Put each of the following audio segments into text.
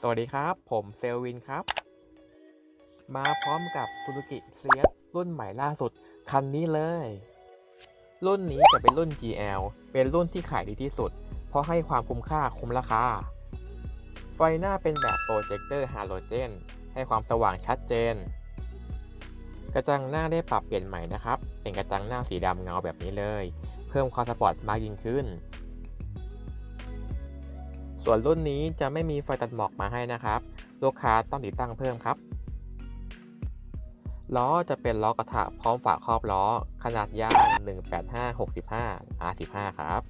สวัสดีครับ ผมเซลวินครับ มาพร้อมกับ Suzuki s i รุ่นใหม่ล่าสุด คันนี้เลย รุ่นนี้จะเป็นรุ่น GL เป็นรุ่นที่ขายดีที่สุด เพราะให้ความคุ้มค่าคุ้มราคา ไฟหน้าเป็นแบบโปรเจคเตอร์ฮาโลเจน ให้ความสว่างชัดเจน กระจังหน้าได้ปรับเปลี่ยนใหม่นะครับ เป็นกระจังหน้าสีดำเงาแบบนี้เลย เพิ่มความสปอร์ตมากยิ่งขึ้น ส่วนรุ่นนี้จะไม่มีไฟตัดหมอกมาให้นะครับ ลูกค้าต้องติดตั้งเพิ่มครับ ล้อจะเป็นล้อกระทะพร้อมฝาครอบล้อ ขนาดยาง185-65 R15 ครับ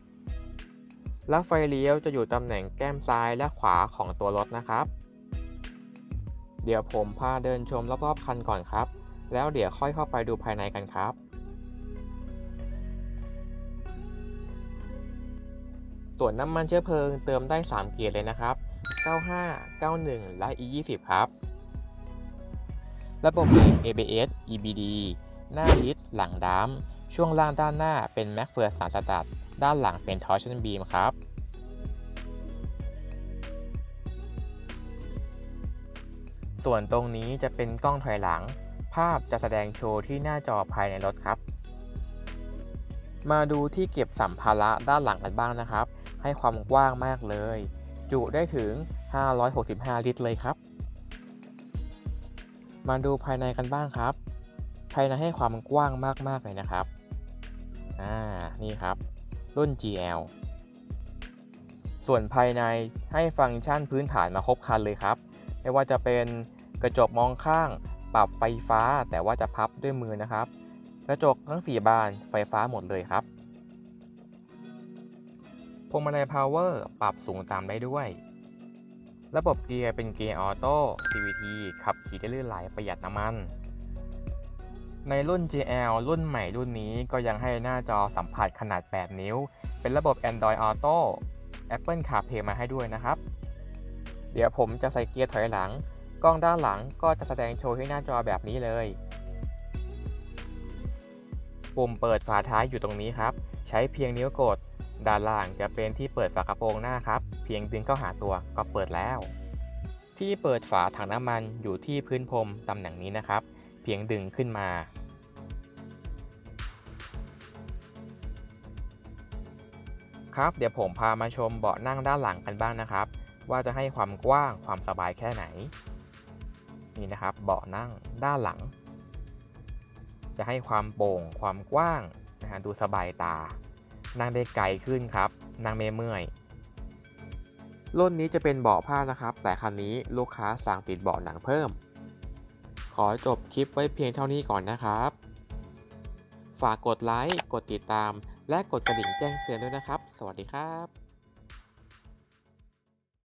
และไฟเลี้ยวจะอยู่ตำแหน่งแก้มซ้ายและขวาของตัวรถนะครับ เดี๋ยวผมพาเดินชมรอบๆคันก่อนครับ แล้วเดี๋ยวค่อยเข้าไปดูภายในกันครับ ส่วนน้ำมันเชื้อเพลิงเติมได้ 3 เกียร์เลยนะครับ 95 91 และ E20 ครับ ระบบเบรก ABS EBD หน้าลิดหลังดามช่วงล่างด้านหน้าเป็น m a c p h e r สารสตัดด้านหลังเป็น Torsion Beam ครับส่วนตรงนี้จะเป็นกล้องถอยหลัง ภาพจะแสดงโชว์ที่หน้าจอภายในรถครับ มาดูที่เก็บสัมภาระด้านหลังกันบ้างนะครับ ให้ความกว้างมากเลย จุได้ถึง 565 ลิตรเลยครับ มาดูภายในกันบ้างครับ ภายในให้ความกว้างมากๆเลยนะครับ อ่า นี่ครับ รุ่น GL ส่วนภายในให้ฟังก์ชันพื้นฐานมาครบครันเลยครับ ไม่ว่าจะเป็นกระจกมองข้าง ปรับไฟฟ้าแต่ว่าจะพับด้วยมือนะครับ กระจกทั้ง 4 บานไฟฟ้าหมดเลยครับพวงมาลัยพาวเวอร์ปรับสูงตามได้ด้วย ระบบเกียร์เป็นเกียร์ออโต้ CVT ขับขี่ได้ลื่นไหลประหยัดน้ำมัน ในรุ่น GL รุ่นใหม่รุ่นนี้ก็ยังให้หน้าจอสัมผัสขนาด 8 นิ้ว เป็นระบบ Android Auto Apple CarPlay มาให้ด้วยนะครับ เดี๋ยวผมจะใส่เกียร์ถอยหลัง กล้องด้านหลังก็จะแสดงโชว์ให้หน้าจอแบบนี้เลย ปุ่มเปิดฝาท้ายอยู่ตรงนี้ครับ ใช้เพียงนิ้วกด ด้านล่างจะเป็นที่เปิดฝากระโปรงหน้าครับ เพียงดึงเข้าหาตัวก็เปิดแล้ว ที่เปิดฝาถังน้ำมันอยู่ที่พื้นพรมตำแหน่งนี้นะครับ เพียงดึงขึ้นมา ครับเดี๋ยวผมพามาชมเบาะนั่งด้านหลังกันบ้างนะครับ ว่าจะให้ความกว้างความสบายแค่ไหน นี่นะครับเบาะนั่งด้านหลัง จะให้ความโปร่งความกว้างนะฮะดูสบายตา นั่งได้ไกลขึ้นครับ นั่งไม่เมื่อยรุ่นนี้จะเป็นเบาะผ้านะครับ แต่คันนี้ลูกค้าสั่งติดเบาะหนังเพิ่ม ขอจบคลิปไว้เพียงเท่านี้ก่อนนะครับ ฝากกดไลค์ กดติดตาม และกดกระดิ่งแจ้งเตือนด้วยนะครับ สวัสดีครับ